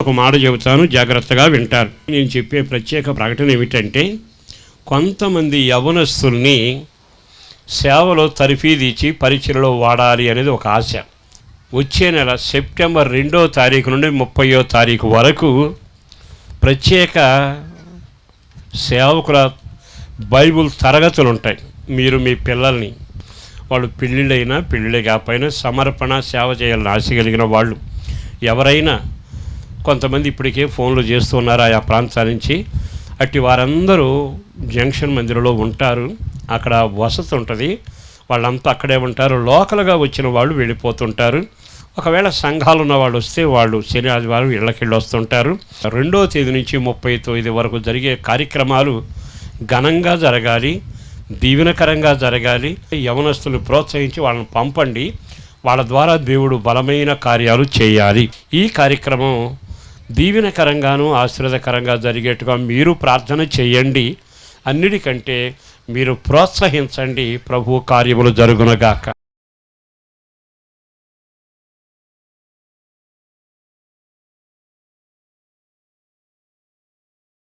ఒక మాట చెబుతాను జాగ్రత్తగా వింటారు నేను చెప్పే ప్రత్యేక ప్రకటన ఏమిటంటే కొంతమంది యవనస్తుల్ని సేవలో తరిఫీదిచ్చి పరీక్షలలో వాడాలి అనేది ఒక ఆశ. వచ్చే నెల సెప్టెంబర్ రెండో తారీఖు నుండి ముప్పయో తారీఖు వరకు ప్రత్యేక సేవకుల బైబుల్ తరగతులు ఉంటాయి. మీరు మీ పిల్లల్ని వాళ్ళు పెళ్ళిళ్ళైనా పెళ్ళిళ్ళు కాకపోయినా సమర్పణ సేవ చేయాలని ఆశ కలిగిన వాళ్ళు ఎవరైనా కొంతమంది ఇప్పటికే ఫోన్లు చేస్తున్నారు ఆయా ప్రాంతాల నుంచి. అట్టి వారందరూ జంక్షన్ మందిరంలో ఉంటారు. అక్కడ వసతి ఉంటుంది. వాళ్ళంతా అక్కడే ఉంటారు. లోకల్గా వచ్చిన వాళ్ళు వెళ్ళిపోతుంటారు. ఒకవేళ సంఘాలు ఉన్న వాళ్ళు వస్తే వాళ్ళు శని ఆదివారం ఇళ్ళకెళ్ళి వస్తుంటారు. రెండో తేదీ నుంచి ముప్పై తొమ్మిది వరకు జరిగే కార్యక్రమాలు ఘనంగా జరగాలి. దీవెనకరంగా జరగాలి. యవనస్తులు ప్రోత్సహించి వాళ్ళని పంపండి. వాళ్ళ ద్వారా దేవుడు బలమైన కార్యాలు చేయాలి. ఈ కార్యక్రమం దీవెనకరంగాను ఆశీర్వదకరంగా జరిగేట్టుగా మీరు ప్రార్థన చేయండి. అన్నిటికంటే మీరు ప్రోత్సహించండి. ప్రభు కార్యములు జరుగునగాక.